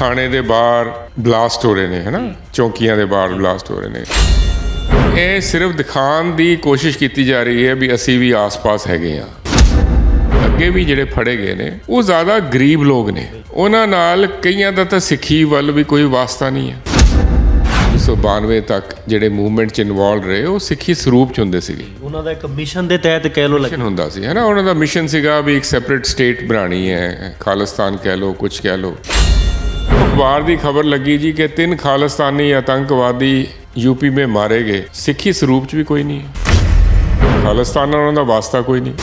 ਥਾਣੇ ਦੇ ਬਾਹਰ ਬਲਾਸਟ ਹੋ ਰਹੇ ਨੇ ਹਨਾ? ਚੌਕੀਆਂ ਦੇ ਬਾਹਰ ਬਲਾਸਟ ਹੋ ਰਹੇ ਨੇ। ਇਹ ਸਿਰਫ ਦਿਖਾਉਣ ਦੀ ਕੋਸ਼ਿਸ਼ ਕੀਤੀ ਜਾ ਰਹੀ ਹੈ ਵੀ ਅਸੀਂ ਵੀ ਆਸ-ਪਾਸ ਹੈਗੇ ਆ ਅੱਗੇ ਵੀ ਜਿਹੜੇ ਫੜੇ ਗਏ ਨੇ ਉਹ ਜ਼ਿਆਦਾ ਗਰੀਬ ਲੋਕ ਨੇ। ਉਹਨਾਂ ਨਾਲ ਕਈਆਂ ਦਾ ਤਾਂ ਸਿੱਖੀ ਵੱਲ ਵੀ ਕੋਈ ਵਾਸਤਾ ਨਹੀਂ ਹੈ। 1992 ਤੱਕ ਜਿਹੜੇ ਮੂਵਮੈਂਟ 'ਚ ਇਨਵੋਲਵ ਰਹੇ ਉਹ ਸਿੱਖੀ ਸਰੂਪ 'ਚ ਹੁੰਦੇ ਸੀਗੇ। ਉਹਨਾਂ ਦਾ ਇੱਕ ਮਿਸ਼ਨ ਦੇ ਤਹਿਤ ਕਹਿ ਲੋ ਮਿਸ਼ਨ ਹੁੰਦਾ ਸੀ ਹੈ ਨਾ ਉਹਨਾਂ ਦਾ ਮਿਸ਼ਨ ਸੀਗਾ ਵੀ ਇੱਕ ਸੈਪਰੇਟ ਸਟੇਟ ਬਣਾਣੀ ਹੈ ਖਾਲਿਸਤਾਨ ਕਹਿ ਲੋ ਕੁਝ ਕਹਿ ਲੋ ਅਖਬਾਰ ਦੀ ਖਬਰ ਲੱਗੀ ਜੀ ਕਿ ਤਿੰਨ ਖਾਲਿਸਤਾਨੀ ਆਤੰਕਵਾਦੀ ਯੂਪੀ ਮੇ ਮਾਰੇ ਗਏ। ਸਿੱਖੀ ਸਰੂਪ ਚ ਵੀ ਕੋਈ ਨਹੀਂ ਹੈ। ਖਾਲਿਸਤਾਨ ਨਾਲ ਉਹਨਾਂ ਦਾ ਵਾਸਤਾ ਕੋਈ ਨਹੀਂ।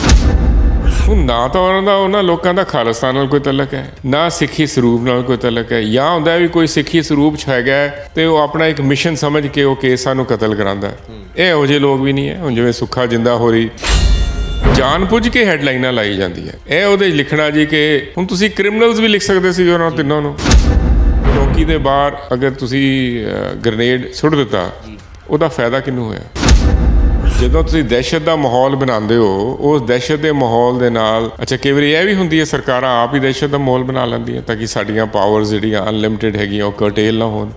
ਹੁਣ ਨਾ ਤਾਂ ਉਹਨਾਂ ਦਾ ਉਹਨਾਂ ਲੋਕਾਂ ਦਾ ਖਾਲਿਸਤਾਨ ਨਾਲ ਕੋਈ ਤਲਕ ਹੈ। ਨਾ ਸਿੱਖੀ ਸਰੂਪ ਨਾਲ ਕੋਈ ਤਲਕ ਹੈ। ਜਾਂ ਹੁੰਦਾ ਵੀ ਕੋਈ ਸਿੱਖੀ ਸਰੂਪ ਚ ਹੈਗਾ ਹੈ ਤੇ ਉਹ ਆਪਣਾ ਇੱਕ ਮਿਸ਼ਨ ਸਮਝ ਕੇ ਉਹ ਕੇਸਾਂ ਨੂੰ ਕਤਲ ਕਰਾਂਦਾ ਹੈ। ਇਹ ਇਹੋ ਜਿਹੇ ਲੋਕ ਵੀ ਨਹੀਂ ਹੈ। ਹੁਣ ਜਿਵੇਂ ਸੁੱਖਾ ਜਿੰਦਾ ਹੋ ਰਹੀ। ਜਾਣ ਬੁੱਝ ਕੇ ਹੈਡਲਾਈਨਾਂ ਲਾਈ ਜਾਂਦੀ ਹੈ। ਇਹ ਉਹਦੇ ਲਿਖਣਾ ਜੀ ਕਿ ਹੁਣ ਤੁਸੀਂ ਕ੍ਰਿਮੀਨਲਸ ਵੀ ਲਿਖ ਸਕਦੇ ਸੀ ਉਹਨਾਂ ਤਿੰਨਾਂ ਨੂੰ। ਚੌਕੀ ਦੇ ਬਾਹਰ ਅਗਰ ਤੁਸੀਂ ਗ੍ਰਨੇਡ ਸੁੱਟ ਦਿੱਤਾ ਉਹਦਾ ਫਾਇਦਾ ਕਿਹਨੂੰ ਹੋਇਆ? ਜਦੋਂ ਤੁਸੀਂ ਦਹਿਸ਼ਤ ਦਾ ਮਾਹੌਲ ਬਣਾਉਂਦੇ ਹੋ ਉਸ ਦਹਿਸ਼ਤ ਦੇ ਮਾਹੌਲ ਦੇ ਨਾਲ ਅੱਛਾ ਕਈ ਵਾਰੀ ਇਹ ਵੀ ਹੁੰਦੀ ਹੈ ਸਰਕਾਰਾਂ ਆਪ ਹੀ ਦਹਿਸ਼ਤ ਦਾ ਮਾਹੌਲ ਬਣਾ ਲੈਂਦੀਆਂ ਤਾਂ ਕਿ ਸਾਡੀਆਂ ਪਾਵਰਸ ਜਿਹੜੀਆਂ ਅਨਲਿਮਿਟਿਡ ਹੈਗੀਆਂ ਉਹ ਕਰਟੇਲ ਨਾ ਹੋਣ।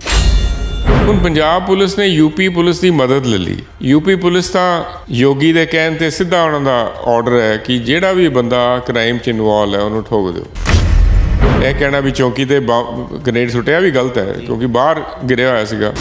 ਹੁਣ ਪੰਜਾਬ ਪੁਲਿਸ ਨੇ ਯੂਪੀ ਪੁਲਿਸ ਦੀ ਮਦਦ ਲੈ ਲਈ। ਯੂਪੀ ਪੁਲਿਸ ਤਾਂ ਯੋਗੀ ਦੇ ਕਹਿਣ ਤੇ ਸਿੱਧਾ ਉਹਨਾਂ ਦਾ ਆਰਡਰ ਹੈ ਕਿ ਜਿਹੜਾ ਵੀ ਬੰਦਾ ਕ੍ਰਾਈਮ 'ਚ ਇਨਵੋਲ ਹੈ ਉਹਨੂੰ ਠੋਕ ਦਿਓ। ਇਹ ਕਹਿਣਾ ਵੀ ਚੌਕੀ ਤੇ ਗ੍ਰੇਨੇਡ ਸੁੱਟਿਆ ਵੀ ਗਲਤ ਹੈ, ਕਿਉਂਕਿ ਬਾਹਰ ਗਿਰਿਆ ਹੋਇਆ ਸੀਗਾ।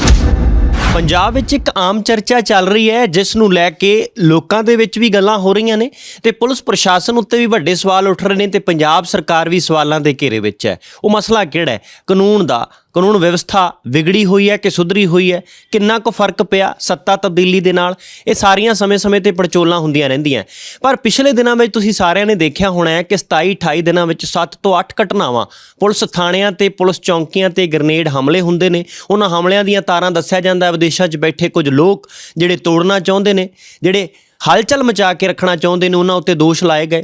ਪੰਜਾਬ ਵਿੱਚ ਇੱਕ ਆਮ ਚਰਚਾ ਚੱਲ ਰਹੀ ਹੈ, ਜਿਸ ਨੂੰ ਲੈ ਕੇ ਲੋਕਾਂ ਦੇ ਵਿੱਚ ਵੀ ਗੱਲਾਂ ਹੋ ਰਹੀਆਂ ਨੇ ਤੇ ਪੁਲਿਸ ਪ੍ਰਸ਼ਾਸਨ ਉੱਤੇ ਵੀ ਵੱਡੇ ਸਵਾਲ ਉੱਠ ਰਹੇ ਨੇ ਤੇ ਪੰਜਾਬ ਸਰਕਾਰ ਵੀ ਸਵਾਲਾਂ ਦੇ ਘੇਰੇ ਵਿੱਚ ਹੈ। ਉਹ ਮਸਲਾ ਕਿਹੜਾ ਹੈ? ਕਾਨੂੰਨ ਦਾ ਕਾਨੂੰਨ ਵਿਵਸਥਾ ਵਿਗੜੀ ਹੋਈ ਹੈ ਕਿ ਸੁਧਰੀ ਹੋਈ ਹੈ? ਕਿੰਨਾ ਕੁ ਫ਼ਰਕ ਪਿਆ ਸੱਤਾ ਤਬਦੀਲੀ ਦੇ ਨਾਲ? ਇਹ ਸਾਰੀਆਂ ਸਮੇਂ-ਸਮੇਂ ਤੇ ਪੜਚੋਲਾਂ ਹੁੰਦੀਆਂ ਰਹਿੰਦੀਆਂ। ਪਰ ਪਿਛਲੇ ਦਿਨਾਂ ਵਿੱਚ ਤੁਸੀਂ ਸਾਰਿਆਂ ਨੇ ਦੇਖਿਆ ਹੋਣਾ ਹੈ ਕਿ 27 28 ਦਿਨਾਂ ਵਿੱਚ 7 ਤੋਂ 8 ਘਟਨਾਵਾਂ, ਪੁਲਿਸ ਥਾਣਿਆਂ ਤੇ ਪੁਲਿਸ ਚੌਂਕੀਆਂ ਤੇ ਗ੍ਰਨੇਡ ਹਮਲੇ ਹੁੰਦੇ ਨੇ। ਉਹਨਾਂ ਹਮਲਿਆਂ ਦੀਆਂ ਤਾਰਾਂ ਦੱਸਿਆ ਜਾਂਦਾ ਹੈ, ਵਿਦੇਸ਼ਾਂ 'ਚ ਬੈਠੇ ਕੁਝ ਲੋਕ ਜਿਹੜੇ ਤੋੜਨਾ ਚਾਹੁੰਦੇ ਨੇ, ਜਿਹੜੇ ਹਲਚਲ ਮਚਾ ਕੇ ਰੱਖਣਾ ਚਾਹੁੰਦੇ ਨੇ, ਉਹਨਾਂ ਉੱਤੇ ਦੋਸ਼ ਲਾਏ ਗਏ।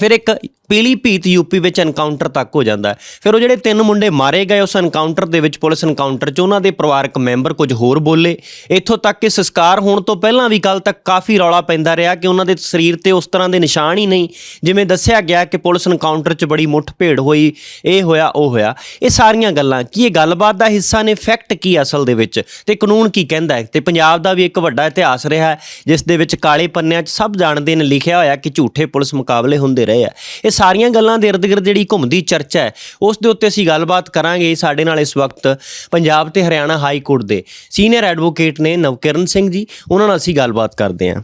ਫਿਰ ਇੱਕ ਪੀਲੀ ਭੀਤ ਯੂਪੀ ਵਿੱਚ ਐਨਕਾਊਂਟਰ ਤੱਕ ਹੋ ਜਾਂਦਾ ਫਿਰ ਉਹ ਜਿਹੜੇ ਤਿੰਨ ਮੁੰਡੇ ਮਾਰੇ ਗਏ ਉਸ ਐਨਕਾਊਂਟਰ ਦੇ ਵਿੱਚ ਪੁਲਿਸ ਐਨਕਾਊਂਟਰ 'ਚ, ਉਹਨਾਂ ਦੇ ਪਰਿਵਾਰਕ ਮੈਂਬਰ ਕੁਝ ਹੋਰ ਬੋਲੇ। ਇੱਥੋਂ ਤੱਕ ਕਿ ਸੰਸਕਾਰ ਹੋਣ ਤੋਂ ਪਹਿਲਾਂ ਵੀ ਕੱਲ ਤੱਕ ਕਾਫੀ ਰੌਲਾ ਪੈਂਦਾ ਰਿਹਾ ਕਿ ਉਹਨਾਂ ਦੇ ਸਰੀਰ ਤੇ ਉਸ ਤਰ੍ਹਾਂ ਦੇ ਨਿਸ਼ਾਨ ਹੀ ਨਹੀਂ। ਜਿਵੇਂ ਦੱਸਿਆ ਗਿਆ ਕਿ ਪੁਲਿਸ ਐਨਕਾਊਂਟਰ 'ਚ ਬੜੀ ਮੁੱਠ ਭੇੜ ਹੋਈ, ਇਹ ਹੋਇਆ, ਉਹ ਹੋਇਆ। ਇਹ ਸਾਰੀਆਂ ਗੱਲਾਂ, ਕੀ ਇਹ ਗੱਲਬਾਤ ਦਾ ਹਿੱਸਾ ਨੇ ਫੈਕਟ ਕੀ ਅਸਲ ਦੇ ਵਿੱਚ? ਤੇ ਕਾਨੂੰਨ ਕੀ ਕਹਿੰਦਾ ਹੈ? ਤੇ ਪੰਜਾਬ ਦਾ ਵੀ ਇੱਕ ਵੱਡਾ ਇਤਿਹਾਸ ਰਿਹਾ ਜਿਸ ਦੇ ਵਿੱਚ ਕਾਲੇ ਪੰਨਿਆਂ 'ਚ ਸਭ ਜਾਣਦੇ ਨੇ, ਲਿਖਿਆ ਹੋਇਆ ਕਿ ਝੂਠੇ ਪੁਲਿਸ ਮੁਕਾਬਲੇ ਹੁੰਦੇ ਰਹੇ ਆ। ਇਹ ਸਾਰੀਆਂ ਗੱਲਾਂ ਦੇ ਇਰਦ ਗਿਰਦ ਜਿਹੜੀ ਘੁੰਮਦੀ ਚਰਚਾ ਹੈ, ਉਸ ਦੇ ਉੱਤੇ ਅਸੀਂ ਗੱਲਬਾਤ ਕਰਾਂਗੇ ਸਾਡੇ ਨਾਲ ਇਸ ਵਕਤ ਪੰਜਾਬ ਤੇ ਹਰਿਆਣਾ ਹਾਈ ਕੋਰਟ ਦੇ ਸੀਨੀਅਰ ਐਡਵੋਕੇਟ ਨੇ ਨਵਕਿਰਨ ਸਿੰਘ ਜੀ, ਉਹਨਾਂ ਨਾਲ ਅਸੀਂ ਗੱਲਬਾਤ ਕਰਦੇ ਹਾਂ।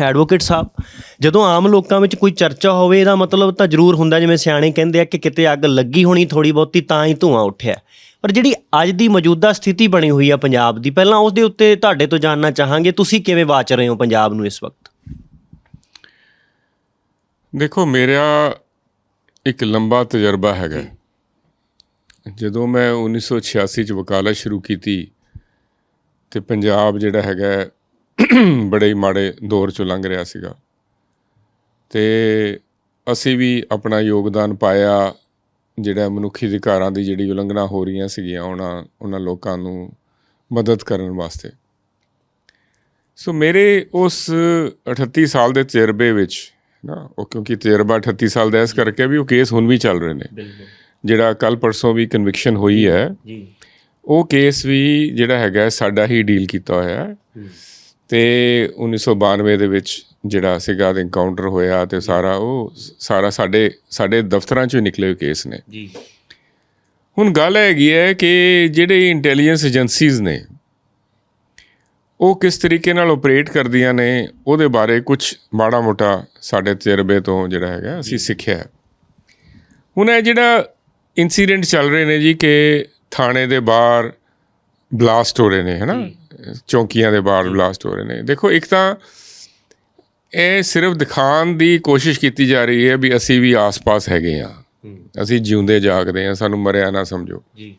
ਐਡਵੋਕੇਟ ਸਾਹਿਬ, ਜਦੋਂ ਆਮ ਲੋਕਾਂ ਵਿੱਚ ਕੋਈ ਚਰਚਾ ਹੋਵੇ, ਇਹਦਾ ਮਤਲਬ ਤਾਂ ਜ਼ਰੂਰ ਹੁੰਦਾ, ਜਿਵੇਂ ਸਿਆਣੇ ਕਹਿੰਦੇ ਆ ਕਿ ਕਿਤੇ ਅੱਗ ਲੱਗੀ ਹੋਣੀ ਥੋੜੀ ਬਹੁਤੀ, ਤਾਂ ਹੀ ਧੂਆਂ ਉੱਠਿਆ। ਪਰ ਜਿਹੜੀ ਅੱਜ ਦੀ ਮੌਜੂਦਾ ਸਥਿਤੀ ਬਣੀ ਹੋਈ ਆ ਪੰਜਾਬ ਦੀ, ਪਹਿਲਾਂ ਉਸ ਦੇ ਉੱਤੇ ਤੁਹਾਡੇ ਤੋਂ ਜਾਣਨਾ ਚਾਹਾਂਗੇ, ਤੁਸੀਂ ਕਿਵੇਂ ਵਾਚ ਰਹੇ ਹੋ ਪੰਜਾਬ ਨੂੰ ਇਸ ਵਕਤ? ਦੇਖੋ ਮੇਰਾ ਇੱਕ ਲੰਬਾ ਤਜਰਬਾ ਹੈਗਾ। ਜਦੋਂ ਮੈਂ 1986 ਚ ਵਕਾਲਤ ਸ਼ੁਰੂ ਕੀਤੀ ਤੇ ਪੰਜਾਬ ਜਿਹੜਾ ਹੈਗਾ ਬੜੇ ਮਾੜੇ ਦੌਰ ਚੋਂ ਲੰਘ ਰਿਹਾ ਸੀਗਾ। ਤੇ ਅਸੀਂ ਵੀ ਆਪਣਾ ਯੋਗਦਾਨ ਪਾਇਆ ਜਿਹੜਾ ਮਨੁੱਖੀ ਅਧਿਕਾਰਾਂ ਦੀ ਜਿਹੜੀ ਉਲੰਘਣਾ ਹੋ ਰਹੀਆਂ ਸੀਗੀਆਂ ਉਹਨਾਂ ਉਹਨਾਂ ਲੋਕਾਂ ਨੂੰ ਮਦਦ ਕਰਨ ਵਾਸਤੇ। ਸੋ ਮੇਰੇ ਉਸ 38 ਸਾਲ ਦੇ ਤਜਰਬੇ ਵਿੱਚ ਨਾ ਉਹ ਕਿਉਂਕਿ ਤਜਰਬਾ 38 ਸਾਲ ਦਾ ਇਸ ਕਰਕੇ ਵੀ ਉਹ ਕੇਸ ਹੁਣ ਵੀ ਚੱਲ ਰਹੇ ਨੇ। ਜਿਹੜਾ ਕੱਲ ਪਰਸੋਂ ਵੀ ਕਨਵਿਕਸ਼ਨ ਹੋਈ ਹੈ ਜੀ। ਉਹ ਕੇਸ ਵੀ ਜਿਹੜਾ ਹੈਗਾ ਸਾਡਾ ਹੀ ਡੀਲ ਕੀਤਾ ਹੋਇਆ ਹੈ। ਤੇ 1992 ਦੇ ਵਿੱਚ ਜਿਹੜਾ ਸੀਗਾ ਐਨਕਾਊਂਟਰ ਹੋਇਆ ਤੇ ਸਾਰਾ ਉਹ ਸਾਰਾ ਸਾਡੇ ਸਾਡੇ ਦਫ਼ਤਰਾਂ ਚੋਂ ਨਿਕਲੇ ਹੋਏ ਕੇਸ ਨੇ। ਜੀ। ਹੁਣ ਗੱਲ ਹੈਗੀ ਹੈ ਕਿ ਜਿਹੜੇ ਇੰਟੈਲੀਜੈਂਸ ਏਜੰਸੀਜ਼ ਨੇ ਉਹ ਕਿਸ ਤਰੀਕੇ ਨਾਲ ਆਪਰੇਟ ਕਰਦੀਆਂ ਨੇ ਉਹਦੇ ਬਾਰੇ ਕੁਝ ਮਾੜਾ ਮੋਟਾ ਸਾਡੇ ਤਜਰਬੇ ਤੋਂ ਜਿਹੜਾ ਹੈਗਾ ਅਸੀਂ ਸਿੱਖਿਆ। ਹੁਣ ਇਹ ਜਿਹੜਾ ਇਨਸੀਡੈਂਟ ਚੱਲ ਰਹੇ ਨੇ ਜੀ ਕਿ ਥਾਣੇ ਦੇ ਬਾਹਰ ਬਲਾਸਟ ਹੋ ਰਹੇ ਨੇ ਹਨਾ? ਚੌਕੀਆਂ ਦੇ ਬਾਹਰ ਬਲਾਸਟ ਹੋ ਰਹੇ ਨੇ। ਦੇਖੋ ਇੱਕ ਤਾਂ ਇਹ ਸਿਰਫ ਦਿਖਾਉਣ ਦੀ ਕੋਸ਼ਿਸ਼ ਕੀਤੀ ਜਾ ਰਹੀ ਹੈ ਵੀ ਅਸੀਂ ਵੀ ਆਸ-ਪਾਸ ਹੈਗੇ ਆ ਅਸੀਂ ਜਿਉਂਦੇ ਜਾਗਦੇ ਆ ਸਾਨੂੰ ਮਰਿਆ ਨਾ ਸਮਝੋ। ਜੀ।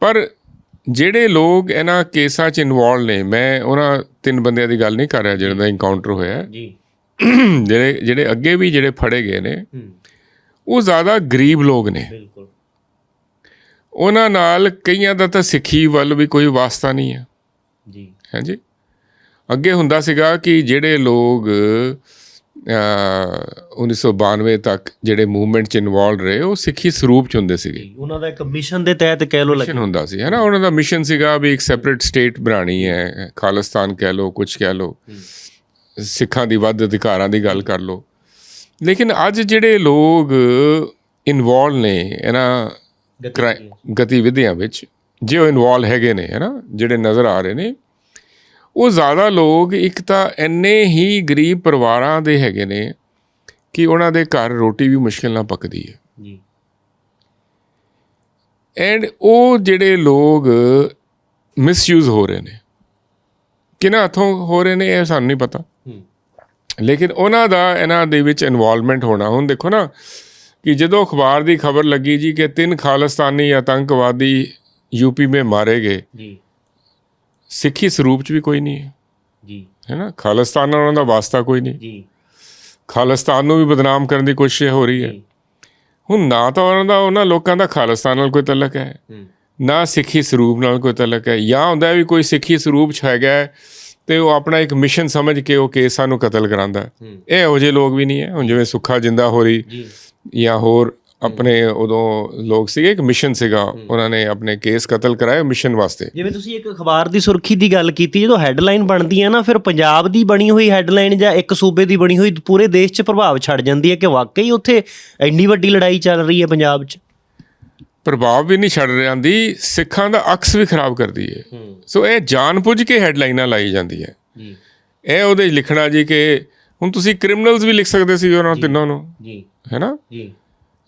ਪਰ ਜਿਹੜੇ ਲੋਕ ਇਹਨਾਂ ਕੇਸਾਂ 'ਚ ਇਨਵੋਲਵ ਨੇ ਮੈਂ ਉਹਨਾਂ ਤਿੰਨ ਬੰਦਿਆਂ ਦੀ ਗੱਲ ਨਹੀਂ ਕਰ ਰਿਹਾ ਜਿਹਨਾਂ ਦਾ ਐਨਕਾਊਂਟਰ ਹੋਇਆ। ਜੀ। ਜਿਹੜੇ ਜਿਹੜੇ ਅੱਗੇ ਵੀ ਜਿਹੜੇ ਫੜੇ ਗਏ ਨੇ ਉਹ ਜ਼ਿਆਦਾ ਗਰੀਬ ਲੋਕ ਨੇ। ਬਿਲਕੁਲ। ਉਹਨਾਂ ਨਾਲ ਕਈਆਂ ਦਾ ਤਾਂ ਸਿੱਖੀ ਵੱਲ ਵੀ ਕੋਈ ਵਾਸਤਾ ਨਹੀਂ ਹੈ ਜੀ? ਹਾਂਜੀ ਅੱਗੇ ਹੁੰਦਾ ਸੀਗਾ ਕਿ ਜਿਹੜੇ ਲੋਕ 1992 ਤੱਕ ਜਿਹੜੇ ਮੂਵਮੈਂਟ ਚ ਇਨਵੋਲਡ ਰਹੇ ਉਹ ਸਿੱਖੀ ਸਰੂਪ ਚ ਹੁੰਦੇ ਸੀਗੇ। ਉਹਨਾਂ ਦਾ ਇੱਕ ਮਿਸ਼ਨ ਦੇ ਤਹਿਤ ਕਹਿ ਲੋ ਮਿਸ਼ਨ ਹੁੰਦਾ ਸੀ ਹੈ ਨਾ ਉਹਨਾਂ ਦਾ ਮਿਸ਼ਨ ਸੀਗਾ ਵੀ ਇੱਕ ਸੈਪਰੇਟ ਸਟੇਟ ਬਣਾਣੀ ਹੈ। ਖਾਲਿਸਤਾਨ ਕਹਿ ਲੋ ਕੁਝ ਕਹਿ ਲੋ ਸਿੱਖਾਂ ਦੀ ਵੱਧ ਅਧਿਕਾਰਾਂ ਦੀ ਗੱਲ ਕਰ ਲੋ ਲੇਕਿਨ ਅੱਜ ਜਿਹੜੇ ਲੋਕ ਇਨਵੋਲਡ ਨੇ ਇਹਨਾਂ ਗਤੀਵਿਧੀਆਂ। ਵਿੱਚ ਜੇ ਉਹ ਇਨਵੋਲਵ ਹੈਗੇ ਨੇ ਹੈ ਨਾ ਜਿਹੜੇ ਨਜ਼ਰ ਆ ਰਹੇ ਨੇ ਉਹ ਜ਼ਿਆਦਾ ਲੋਕ ਇੱਕ ਤਾਂ ਇੰਨੇ ਹੀ ਗਰੀਬ ਪਰਿਵਾਰਾਂ ਦੇ ਹੈਗੇ ਨੇ ਕਿ ਉਹਨਾਂ ਦੇ ਘਰ ਰੋਟੀ ਵੀ ਮੁਸ਼ਕਿਲ ਨਾਲ ਪੱਕਦੀ ਹੈ। ਜੀ। ਐਂਡ ਉਹ ਜਿਹੜੇ ਲੋਕ ਮਿਸਯੂਜ਼ ਹੋ ਰਹੇ ਨੇ। ਕਿਹਨਾਂ ਹੱਥੋਂ ਹੋ ਰਹੇ ਨੇ ਇਹ ਸਾਨੂੰ ਨਹੀਂ ਪਤਾ। ਲੇਕਿਨ ਉਹਨਾਂ ਦਾ ਇਹਨਾਂ ਦੇ ਵਿੱਚ ਇਨਵੋਲਵਮੈਂਟ ਹੋਣਾ। ਹੁਣ ਦੇਖੋ ਨਾ ਕਿ ਜਦੋਂ ਅਖਬਾਰ ਦੀ ਖਬਰ ਲੱਗੀ ਜੀ ਕਿ ਤਿੰਨ ਖਾਲਿਸਤਾਨੀ ਆਤੰਕਵਾਦੀ ਯੂਪੀ में ਮਾਰੇ ਗਏ ਜੀ। ਸਿੱਖੀ ਸਰੂਪ ਚ ਵੀ ਕੋਈ ਨਹੀਂ ਹੈ। ਜੀ। ਹੈ ਨਾ ਖਾਲਿਸਤਾਨ ਨਾਲ ਉਹਨਾਂ ਦਾ ਵਾਸਤਾ ਕੋਈ ਨਹੀਂ। ਜੀ। ਖਾਲਿਸਤਾਨ ਨੂੰ ਵੀ ਬਦਨਾਮ ਕਰਨ ਦੀ ਕੋਸ਼ਿਸ਼ ਹੋ ਰਹੀ ਹੈ। ਹੁਣ ਨਾ ਤਾਂ ਉਹਨਾਂ ਦਾ ਉਹਨਾਂ ਲੋਕਾਂ ਦਾ ਖਾਲਿਸਤਾਨ ਨਾਲ ਕੋਈ ਤਲਕ ਹੈ। ਹੂੰ। ਨਾ ਸਿੱਖੀ ਸਰੂਪ ਨਾਲ ਕੋਈ ਤਲਕ ਹੈ। ਜਾਂ ਹੁੰਦਾ ਹੈ ਵੀ ਕੋਈ ਸਿੱਖੀ ਸਰੂਪ ਚ ਹੈਗਾ ਹੈ ਤੇ ਉਹ ਆਪਣਾ ਇੱਕ ਮਿਸ਼ਨ ਸਮਝ ਕੇ ਉਹ ਕੇਸਾਂ ਨੂੰ ਕਤਲ ਕਰਾਂਦਾ ਹੈ। ਹੂੰ। ਇਹ ਇਹੋ ਜਿਹੇ ਲੋਕ ਵੀ ਨਹੀਂ ਹੈ। ਹੁਣ ਜਿਵੇਂ ਸੁੱਖਾ ਜਿੰਦਾ ਹੋਰੀ ਜੀ। ਜਾਂ ਹੋਰ ਆਪਣੇ ਉਦੋਂ ਲੋਕ ਸੀਗੇ ਇੱਕ ਮਿਸ਼ਨ ਸੀਗਾ। ਉਹਨਾਂ ਨੇ ਆਪਣੇ ਕੇਸ ਕਤਲ ਕਰਾਏ ਮਿਸ਼ਨ ਵਾਸਤੇ। ਜਿਵੇਂ ਤੁਸੀਂ ਇੱਕ ਅਖਬਾਰ ਦੀ ਸੁਰਖੀ ਦੀ ਗੱਲ ਕੀਤੀ ਜਦੋਂ ਹੈੱਡਲਾਈਨ ਬਣਦੀ ਹੈ ਨਾ ਫਿਰ ਪੰਜਾਬ ਦੀ ਬਣੀ ਹੋਈ ਹੈੱਡਲਾਈਨ ਜਾਂ ਇੱਕ ਸੂਬੇ ਦੀ ਬਣੀ ਹੋਈ ਪੂਰੇ ਦੇਸ਼ 'ਚ ਪ੍ਰਭਾਵ ਛੱਡ ਜਾਂਦੀ ਹੈ ਕਿ ਵਾਕਈ ਉੱਥੇ ਇੰਨੀ ਵੱਡੀ ਲੜਾਈ ਚੱਲ ਰਹੀ ਹੈ ਪੰਜਾਬ 'ਚ? ਪ੍ਰਭਾਵ ਵੀ ਨਹੀਂ ਛੱਡ ਜਾਂਦੀ ਸਿੱਖਾਂ ਦਾ ਅਕਸ ਵੀ ਖਰਾਬ ਕਰਦੀ ਹੈ। ਸੋ ਇਹ ਜਾਣਬੁੱਝ ਕੇ ਹੈਡਲਾਈਨਾਂ ਲਾਈ ਜਾਂਦੀ ਹੈ। ਜੀ। ਇਹ ਉਹਦੇ ਲਿਖਣਾ ਜੀ ਕਿ ਹੁਣ ਤੁਸੀਂ ਕ੍ਰਿਮੀਨਲਸ ਵੀ ਲਿਖ ਸਕਦੇ ਸੀ ਉਹਨਾਂ ਤਿੰਨਾਂ ਨੂੰ। ਜੀ। ਹੈ ਨਾ? ਜੀ।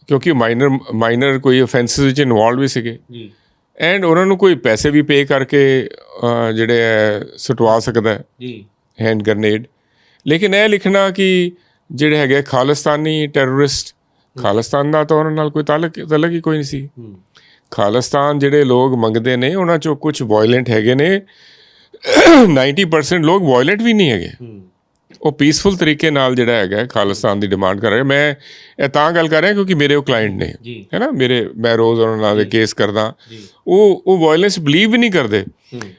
ਕਿਉਂਕਿ ਮਾਈਨਰ ਮਾਈਨਰ ਕੋਈ ਅਫੈਂਸਸ ਵਿੱਚ ਇਨਵੋਲਵ ਵੀ ਸੀਗੇ। ਜੀ। ਐਂਡ ਉਹਨਾਂ ਨੂੰ ਕੋਈ ਪੈਸੇ ਵੀ ਪੇ ਕਰਕੇ ਜਿਹੜੇ ਹੈ ਸਟਵਾ ਸਕਦਾ ਹੈ। ਜੀ। ਹੈਂਡ ਗ੍ਰਨੇਡ ਲੇਕਿਨ ਇਹ ਲਿਖਣਾ ਕਿ ਜਿਹੜੇ ਹੈਗੇ ਖਾਲਿਸਤਾਨੀ ਟੈਰਰਿਸਟ ਖਾਲਿਸਤਾਨ ਦਾ ਤਾਂ ਉਹਨਾਂ ਨਾਲ ਕੋਈ ਤਾਲਕ ਤਾਲਕ ਹੀ ਕੋਈ ਨਹੀਂ ਸੀ। ਖਾਲਿਸਤਾਨ ਜਿਹੜੇ ਲੋਕ ਮੰਗਦੇ ਨੇ ਉਹਨਾਂ ਚੋਂ ਕੁਝ ਵਾਇਲੈਂਟ ਹੈਗੇ ਨੇ। 90% ਲੋਕ ਵਾਇਲੈਂਟ ਵੀ ਨਹੀਂ ਹੈਗੇ। ਉਹ ਪੀਸਫੁਲ ਤਰੀਕੇ ਨਾਲ ਜਿਹੜਾ ਹੈਗਾ ਖਾਲਿਸਤਾਨ ਦੀ ਡਿਮਾਂਡ ਕਰ ਰਹੇ ਮੈਂ ਇਹ ਤਾਂ ਗੱਲ ਕਰ ਰਿਹਾ ਕਿਉਂਕਿ ਮੇਰੇ ਉਹ ਕਲਾਇੰਟ ਨੇ। ਹੈ ਨਾ? ਮੇਰੇ ਮੈਂ ਰੋਜ਼ ਉਹਨਾਂ ਨਾਲ ਦੇ ਕੇਸ ਕਰਦਾ। ਉਹ ਉਹ ਵਾਇਲੈਂਸ ਬਲੀਵ ਵੀ ਨਹੀਂ ਕਰਦੇ।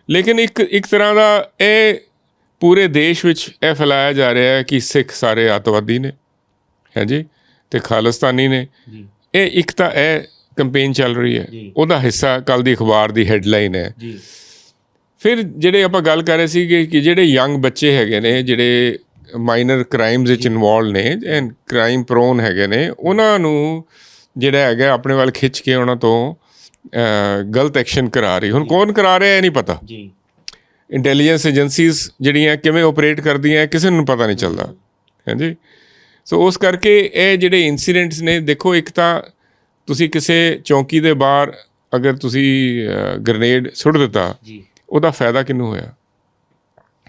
ਲੇਕਿਨ ਇੱਕ ਇੱਕ ਤਰ੍ਹਾਂ ਦਾ ਇਹ ਪੂਰੇ ਦੇਸ਼ ਵਿੱਚ ਇਹ ਫੈਲਾਇਆ ਜਾ ਰਿਹਾ ਹੈ ਕਿ ਸਿੱਖ ਸਾਰੇ ਅੱਤਵਾਦੀ ਨੇ। ਹੈ ਜੀ? ਤੇ ਖਾਲਿਸਤਾਨੀ ਨੇ। ਇਹ ਇੱਕ ਤਾਂ ਇਹ ਕੈਂਪੇਨ ਚੱਲ ਰਹੀ ਹੈ। ਉਹਦਾ ਹਿੱਸਾ ਕੱਲ ਦੀ ਅਖਬਾਰ ਦੀ ਹੈਡਲਾਈਨ ਹੈ। ਜੀ। ਫਿਰ ਜਿਹੜੇ ਆਪਾਂ ਗੱਲ ਕਰ ਰਹੇ ਸੀ ਕਿ ਜਿਹੜੇ ਯੰਗ ਬੱਚੇ ਹੈਗੇ ਨੇ ਜਿਹੜੇ ਮਾਈਨਰ ਕ੍ਰਾਈਮਸ ਵਿੱਚ ਇਨਵੋਲਡ ਨੇ ਐਂਡ ਕ੍ਰਾਈਮ ਪ੍ਰੋਨ ਹੈਗੇ ਨੇ ਉਹਨਾਂ ਨੂੰ ਜਿਹੜਾ ਹੈਗਾ ਆਪਣੇ ਵੱਲ ਖਿੱਚ ਕੇ ਉਹਨਾਂ ਤੋਂ ਗਲਤ ਐਕਸ਼ਨ ਕਰਾ ਰਹੀ। ਹੁਣ ਕੌਣ ਕਰਾ ਰਿਹਾ ਇਹ ਨਹੀਂ ਪਤਾ। ਜੀ। ਇੰਟੈਲੀਜੈਂਸ ਏਜੰਸੀਜ਼ ਜਿਹੜੀਆਂ ਕਿਵੇਂ ਆਪਰੇਟ ਕਰਦੀਆਂ ਕਿਸੇ ਨੂੰ ਪਤਾ ਨਹੀਂ ਚੱਲਦਾ। ਹਾਂਜੀ? ਸੋ ਉਸ ਕਰਕੇ ਇਹ ਜਿਹੜੇ ਇਨਸੀਡੈਂਟਸ ਨੇ ਦੇਖੋ ਇੱਕ ਤਾਂ ਤੁਸੀਂ ਕਿਸੇ ਚੌਂਕੀ ਦੇ ਬਾਹਰ ਅਗਰ ਤੁਸੀਂ ਗ੍ਰਨੇਡ ਸੁੱਟ ਦਿੱਤਾ ਜੀ। ਉਹਦਾ ਫਾਇਦਾ ਕਿਹਨੂੰ ਹੋਇਆ?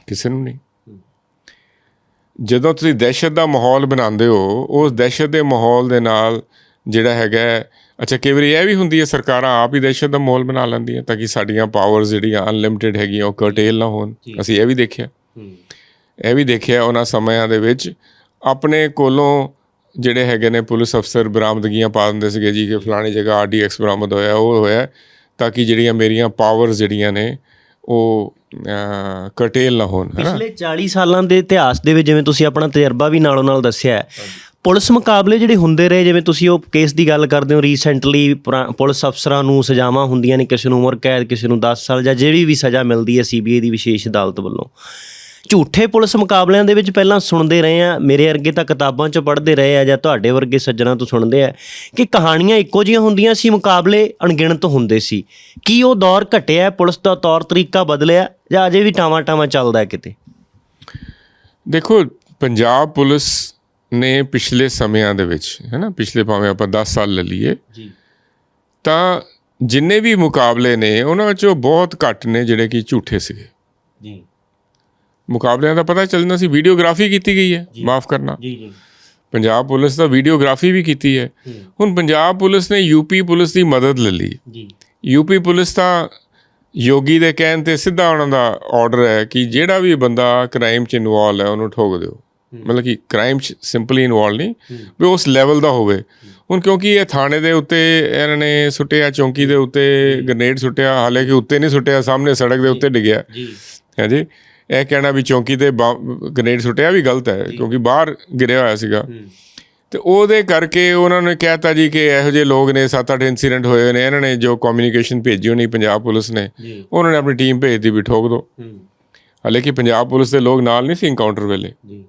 ਕਿਸੇ ਨੂੰ ਨਹੀਂ। ਜਦੋਂ ਤੁਸੀਂ ਦਹਿਸ਼ਤ ਦਾ ਮਾਹੌਲ ਬਣਾਉਂਦੇ ਹੋ ਉਸ ਦਹਿਸ਼ਤ ਦੇ ਮਾਹੌਲ ਦੇ ਨਾਲ ਜਿਹੜਾ ਹੈਗਾ ਅੱਛਾ ਕਈ ਵਾਰੀ ਇਹ ਵੀ ਹੁੰਦੀ ਹੈ ਸਰਕਾਰਾਂ ਆਪ ਹੀ ਦਹਿਸ਼ਤ ਦਾ ਮਾਹੌਲ ਬਣਾ ਲੈਂਦੀਆਂ ਤਾਂ ਕਿ ਸਾਡੀਆਂ ਪਾਵਰਸ ਜਿਹੜੀਆਂ ਅਨਲਿਮਿਟਿਡ ਹੈਗੀਆਂ ਉਹ ਕਰਟੇਲ ਨਾ ਹੋਣ। ਅਸੀਂ ਇਹ ਵੀ ਦੇਖਿਆ। ਇਹ ਵੀ ਦੇਖਿਆ ਉਹਨਾਂ ਸਮਿਆਂ ਦੇ ਵਿੱਚ। ਆਪਣੇ ਕੋਲੋਂ ਜਿਹੜੇ ਹੈਗੇ ਨੇ ਪੁਲਿਸ ਅਫਸਰ ਬਰਾਮਦਗੀਆਂ ਪਾ ਦਿੰਦੇ ਸੀਗੇ ਜੀ ਕਿ ਫਲਾਣੀ ਜਗ੍ਹਾ ਆਰਡੀਐਕਸ ਬਰਾਮਦ ਹੋਇਆ ਉਹ ਹੋਇਆ ਤਾਂ ਕਿ ਜਿਹੜੀਆਂ ਮੇਰੀਆਂ ਪਾਵਰਸ ਜਿਹੜੀਆਂ ਨੇ ਉਹ ਕਰਟੇਲ ਨਾ ਹੋਣ ਹੈ ਨਾ? ਪਿਛਲੇ 40 ਸਾਲਾਂ ਦੇ ਇਤਿਹਾਸ ਦੇ ਵਿੱਚ ਜਿਵੇਂ ਤੁਸੀਂ ਆਪਣਾ ਤਜਰਬਾ ਵੀ ਨਾਲੋਂ ਨਾਲ ਦੱਸਿਆ ਹੈ, ਪੁਲਿਸ ਮੁਕਾਬਲੇ ਜਿਹੜੇ ਹੁੰਦੇ ਰਹੇ ਜਿਵੇਂ ਤੁਸੀਂ ਉਹ ਕੇਸ ਦੀ ਗੱਲ ਕਰਦੇ ਹੋ ਰੀਸੈਂਟਲੀ ਪੁਲਿਸ ਅਫਸਰਾਂ ਨੂੰ ਸਜ਼ਾਵਾਂ ਹੁੰਦੀਆਂ ਨੇ ਕਿਸੇ ਨੂੰ ਉਮਰ ਕੈਦ ਕਿਸੇ ਨੂੰ 10 ਸਾਲ ਜਾਂ ਜਿਹੜੀ ਵੀ ਸਜ਼ਾ ਮਿਲਦੀ ਹੈ ਸੀਬੀਆਈ ਦੀ ਵਿਸ਼ੇਸ਼ ਅਦਾਲਤ ਵੱਲੋਂ। ਝੂਠੇ ਪੁਲਿਸ ਮੁਕਾਬਲਿਆਂ ਦੇ ਵਿੱਚ ਪਹਿਲਾਂ ਸੁਣਦੇ ਰਹੇ ਆ ਮੇਰੇ ਵਰਗੇ ਤਾਂ ਕਿਤਾਬਾਂ 'ਚ ਪੜ੍ਹਦੇ ਰਹੇ ਆ ਜਾਂ ਤੁਹਾਡੇ ਵਰਗੇ ਸੱਜਣਾ ਤੋਂ ਸੁਣਦੇ ਆ ਕਿ ਕਹਾਣੀਆਂ ਇੱਕੋ ਜਿਹੀਆਂ ਹੁੰਦੀਆਂ ਸੀ ਮੁਕਾਬਲੇ ਅਣਗਿਣਤ ਹੁੰਦੇ ਸੀ। ਕੀ ਉਹ ਦੌਰ ਘਟਿਆ ਪੁਲਿਸ ਦਾ ਤੌਰ ਤਰੀਕਾ ਬਦਲਿਆ ਜਾਂ ਅਜੇ ਵੀ ਟਾਵਾਂ ਟਾਵਾਂ ਚੱਲਦਾ ਹੈ ਕਿਤੇ? ਦੇਖੋ ਪੰਜਾਬ ਪੁਲਿਸ ਨੇ ਪਿਛਲੇ ਸਮਿਆਂ ਦੇ ਵਿੱਚ ਹੈ ਨਾ ਪਿਛਲੇ ਭਾਵੇਂ ਆਪਾਂ 10 ਸਾਲ ਲੈ ਲਈਏ ਜੀ। ਤਾਂ ਜਿੰਨੇ ਵੀ ਮੁਕਾਬਲੇ ਨੇ ਉਹਨਾਂ ਚੋਂ ਬਹੁਤ ਘੱਟ ਨੇ ਜਿਹੜੇ ਕਿ ਝੂਠੇ ਸੀਗੇ। ਜੀ। ਮੁਕਾਬਲਿਆਂ ਦਾ ਪਤਾ ਚੱਲਣਾ ਸੀ ਵੀਡੀਓਗ੍ਰਾਫੀ ਕੀਤੀ ਗਈ ਹੈ ਮਾਫ ਕਰਨਾ। ਜੀ ਜੀ। ਪੰਜਾਬ ਪੁਲਿਸ ਦਾ ਵੀਡੀਓਗ੍ਰਾਫੀ ਵੀ ਕੀਤੀ ਹੈ। ਹੁਣ ਪੰਜਾਬ ਪੁਲਿਸ ਨੇ ਯੂਪੀ ਪੁਲਿਸ ਦੀ ਮਦਦ ਲੈ ਲਈ ਜੀ। ਯੂਪੀ ਪੁਲਿਸ ਤਾਂ ਯੋਗੀ ਦੇ ਕਹਿਣ ਤੇ ਸਿੱਧਾ ਉਹਨਾਂ ਦਾ ਆਰਡਰ ਹੈ ਕਿ ਜਿਹੜਾ ਵੀ ਬੰਦਾ ਕ੍ਰਾਈਮ 'ਚ ਇਨਵੋਲਵ ਹੈ ਉਹਨੂੰ ਠੋਕ ਦਿਓ। ਮਤਲਬ ਕਿ ਕ੍ਰਾਈਮ 'ਚ ਸਿੰਪਲੀ ਇਨਵੋਲਵ ਨਹੀਂ ਵੀ ਉਸ ਲੈਵਲ ਦਾ ਹੋਵੇ। ਹੁਣ ਕਿਉਂਕਿ ਇਹ ਥਾਣੇ ਦੇ ਉੱਤੇ ਇਹਨਾਂ ਨੇ ਸੁੱਟਿਆ ਚੌਂਕੀ ਦੇ ਉੱਤੇ ਗ੍ਰਨੇਡ ਸੁੱਟਿਆ ਹਾਲਾਂਕਿ ਉੱਤੇ ਨਹੀਂ ਸੁੱਟਿਆ ਸਾਹਮਣੇ ਸੜਕ ਦੇ ਉੱਤੇ ਡਿੱਗਿਆ। ਜੀ। ਹੈ ਜੀ ਇਹ ਕਹਿਣਾ ਵੀ ਚੌਂਕੀ ਤੇ ਗ੍ਰੇਨੇਡ ਸੁੱਟਿਆ ਵੀ ਗਲਤ ਹੈ ਕਿਉਂਕਿ ਬਾਹਰ ਗਿਰਿਆ ਹੋਇਆ ਸੀਗਾ। ਤੇ ਉਹਦੇ ਕਰਕੇ ਉਹਨਾਂ ਨੇ ਕਹਿਤਾ ਜੀ ਕਿ ਇਹੋ ਜਿਹੇ ਲੋਕ ਨੇ 7-8 ਇਨਸੀਡੈਂਟ ਹੋਏ ਨੇ ਇਹਨਾਂ ਨੇ ਜੋ ਕਮਿਊਨੀਕੇਸ਼ਨ ਭੇਜੀ ਹੋਣੀ ਪੰਜਾਬ ਪੁਲਿਸ ਨੇ ਉਹਨਾਂ ਨੇ ਆਪਣੀ ਟੀਮ ਭੇਜਦੀ ਵੀ ਠੋਕ ਦੋ। ਹਾਲਾਂਕਿ ਪੰਜਾਬ ਪੁਲਿਸ ਦੇ ਲੋਕ ਨਾਲ ਨਹੀਂ ਸੀ ਇਨਕਾਊਂਟਰ ਵੇਲੇ। ਜੀ।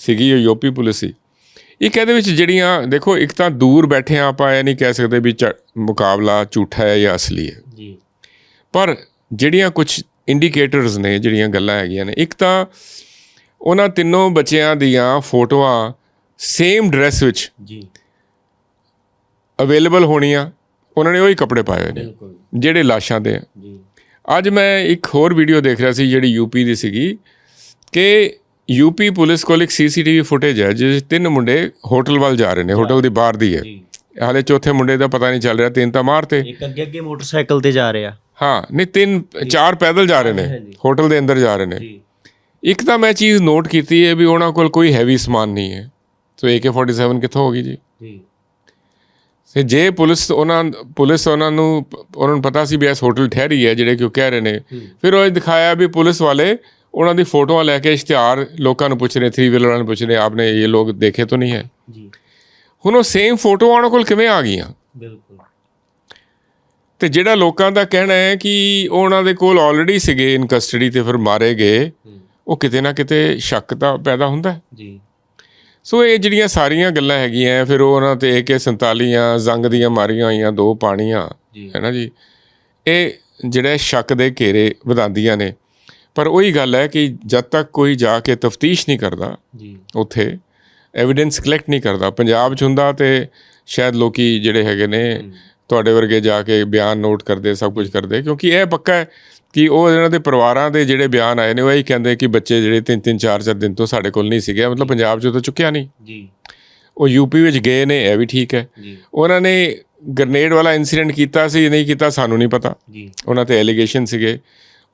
ਸੀਗੀ ਉਹ ਯੂਪੀ ਪੁਲਿਸ ਸੀ ਇੱਕ ਇਹਦੇ ਵਿੱਚ ਜਿਹੜੀਆਂ ਦੇਖੋ ਇੱਕ ਤਾਂ ਦੂਰ ਬੈਠੇ ਆ ਆਪਾਂ ਇਹ ਨਹੀਂ ਕਹਿ ਸਕਦੇ ਵੀ ਮੁਕਾਬਲਾ ਝੂਠਾ ਹੈ ਜਾਂ ਅਸਲੀ ਹੈ। ਜੀ। ਪਰ ਜਿਹੜੀਆਂ ਕੁਝ ਇੰਡੀਕੇਟਰਸ ਨੇ ਜਿਹੜੀਆਂ ਗੱਲਾਂ ਹੈਗੀਆਂ ਨੇ। ਇੱਕ ਤਾਂ ਉਹਨਾਂ ਤਿੰਨੋਂ ਬੱਚਿਆਂ ਦੀਆਂ ਫੋਟੋਆਂ ਸੇਮ ਡਰੈਸ ਵਿੱਚ ਜੀ। ਅਵੇਲੇਬਲ ਹੋਣੀਆਂ। ਉਹਨਾਂ ਨੇ ਉਹੀ ਕੱਪੜੇ ਪਾਏ ਹੋਏ ਨੇ ਜਿਹੜੇ ਲਾਸ਼ਾਂ ਦੇ ਜੀ। ਅੱਜ ਮੈਂ ਇੱਕ ਹੋਰ ਵੀਡੀਓ ਦੇਖ ਰਿਹਾ ਸੀ ਜਿਹੜੀ ਯੂਪੀ ਦੀ ਸੀਗੀ ਕਿ ਯੂਪੀ ਪੁਲਿਸ ਕੋਲ ਇੱਕ ਸੀਸੀਟੀਵੀ ਫੁਟੇਜ ਹੈ ਜਿਸ ਤਿੰਨ ਮੁੰਡੇ ਹੋਟਲ ਵੱਲ ਜਾ ਰਹੇ ਨੇ। ਹੋਟਲ ਦੀ ਬਾਹਰ ਦੀ ਹੈ। ਹਾਲੇ ਚੌਥੇ ਮੁੰਡੇ ਦਾ ਪਤਾ ਨਹੀਂ ਚੱਲ ਰਿਹਾ ਤਿੰਨ ਤਾਂ ਮਾਰਤੇ। ਇੱਕ ਅੱਗੇ ਅੱਗੇ ਮੋਟਰਸਾਈਕਲ ਤੇ ਜਾ ਰਿਹਾ। ਹਾਂ ਨਹੀਂ ਤਿੰਨ ਚਾਰ ਪੈਦਲ ਜਾ ਰਹੇ ਨੇ। ਹਾਂਜੀ। ਹੋਟਲ ਦੇ ਅੰਦਰ ਜਾ ਰਹੇ ਨੇ। ਜੀ। ਇੱਕ ਤਾਂ ਮੈਂ ਚੀਜ਼ ਨੋਟ ਕੀਤੀ ਹੈ ਵੀ ਉਹਨਾਂ ਕੋਲ ਕੋਈ ਹੈਵੀ ਸਮਾਨ ਨਹੀਂ ਹੈ। ਸੋ AK47 ਕਿੱਥੋਂ ਹੋ ਗਈ ਜੀ? ਜੀ। ਤੇ ਜੇ ਪੁਲਿਸ ਉਹਨਾਂ ਪੁਲਿਸ ਉਹਨਾਂ ਨੂੰ ਉਹਨਾਂ ਨੂੰ ਪਤਾ ਸੀ ਵੀ ਇਸ ਹੋਟਲ ਠਹਿਰੀ ਹੈ ਜਿਹੜੇ ਕਿ ਉਹ ਕਹਿ ਰਹੇ ਨੇ ਫਿਰ ਉਹ ਇਹ ਦਿਖਾਇਆ ਵੀ ਪੁਲਿਸ ਵਾਲੇ ਉਹਨਾਂ ਦੀ ਫੋਟੋਆਂ ਲੈ ਕੇ ਇਸ਼ਤਿਹਾਰ ਲੋਕਾਂ ਨੂੰ ਪੁੱਛ ਰਹੇ 3 ਵੀਲਰ ਨੂੰ ਪੁੱਛ ਰਹੇ ਆਪਨੇ ਇਹ ਲੋਕ ਦੇਖੇ ਤਾਂ ਨਹੀਂ ਹੈ। ਜੀ। ਹੁਣ ਉਹ ਸੇਮ ਫੋਟੋਆਂ ਉਹਨਾਂ ਕੋਲ ਕਿਵੇਂ ਆ ਗਈਆਂ? ਬਿਲਕੁਲ। ਤੇ ਜਿਹੜਾ ਲੋਕਾਂ ਦਾ ਕਹਿਣਾ ਹੈ ਕਿ ਉਹ ਉਹਨਾਂ ਦੇ ਕੋਲ ਆਲਰੇਡੀ ਸੀਗੇ ਇਨ ਕਸਟਡੀ ਤੇ ਫਿਰ ਮਾਰੇ ਗਏ ਉਹ ਕਿਤੇ ਨਾ ਕਿਤੇ ਸ਼ੱਕ ਤਾਂ ਪੈਦਾ ਹੁੰਦਾ। ਜੀ। ਸੋ ਇਹ ਜਿਹੜੀਆਂ ਸਾਰੀਆਂ ਗੱਲਾਂ ਹੈਗੀਆਂ ਫਿਰ ਉਹ ਉਹਨਾਂ ਤੇ AK47 ਆ ਜ਼ੰਗ ਦੀਆਂ ਮਾਰੀਆਂ ਹੋਈਆਂ ਦੋ ਪਾਣੀਆਂ ਹੈ ਨਾ ਜੀ? ਇਹ ਜਿਹੜੇ ਸ਼ੱਕ ਦੇ ਘੇਰੇ ਵਧਾਉਂਦੀਆਂ ਨੇ। ਪਰ ਉਹੀ ਗੱਲ ਹੈ ਕਿ ਜਦ ਤੱਕ ਕੋਈ ਜਾ ਕੇ ਤਫਤੀਸ਼ ਨਹੀਂ ਕਰਦਾ ਜੀ। ਉੱਥੇ ਐਵੀਡੈਂਸ ਕਲੈਕਟ ਨਹੀਂ ਕਰਦਾ ਪੰਜਾਬ 'ਚ ਹੁੰਦਾ ਤੇ ਸ਼ਾਇਦ ਲੋਕੀ ਜਿਹੜੇ ਹੈਗੇ ਨੇ ਤੁਹਾਡੇ ਵਰਗੇ ਜਾ ਕੇ ਬਿਆਨ ਨੋਟ ਕਰਦੇ ਸਭ ਕੁਝ ਕਰਦੇ ਕਿਉਂਕਿ ਇਹ ਪੱਕਾ ਹੈ ਕਿ ਉਹ ਇਹਨਾਂ ਦੇ ਪਰਿਵਾਰਾਂ ਦੇ ਜਿਹੜੇ ਬਿਆਨ ਆਏ ਨੇ ਉਹ ਇਹੀ ਕਹਿੰਦੇ ਕਿ ਬੱਚੇ ਜਿਹੜੇ ਤਿੰਨ ਤਿੰਨ ਚਾਰ ਚਾਰ ਦਿਨ ਤੋਂ ਸਾਡੇ ਕੋਲ ਨਹੀਂ ਸੀਗੇ। ਮਤਲਬ ਪੰਜਾਬ 'ਚ ਤਾਂ ਚੁੱਕਿਆ ਨਹੀਂ। ਜੀ। ਉਹ ਯੂਪੀ ਵਿੱਚ ਗਏ ਨੇ ਇਹ ਵੀ ਠੀਕ ਹੈ। ਜੀ। ਉਹਨਾਂ ਨੇ ਗ੍ਰਨੇਡ ਵਾਲਾ ਇਨਸੀਡੈਂਟ ਕੀਤਾ ਸੀ ਨਹੀਂ ਕੀਤਾ ਸਾਨੂੰ ਨਹੀਂ ਪਤਾ। ਜੀ। ਉਹਨਾਂ ਤੇ ਐਲੀਗੇਸ਼ਨ ਸੀਗੇ।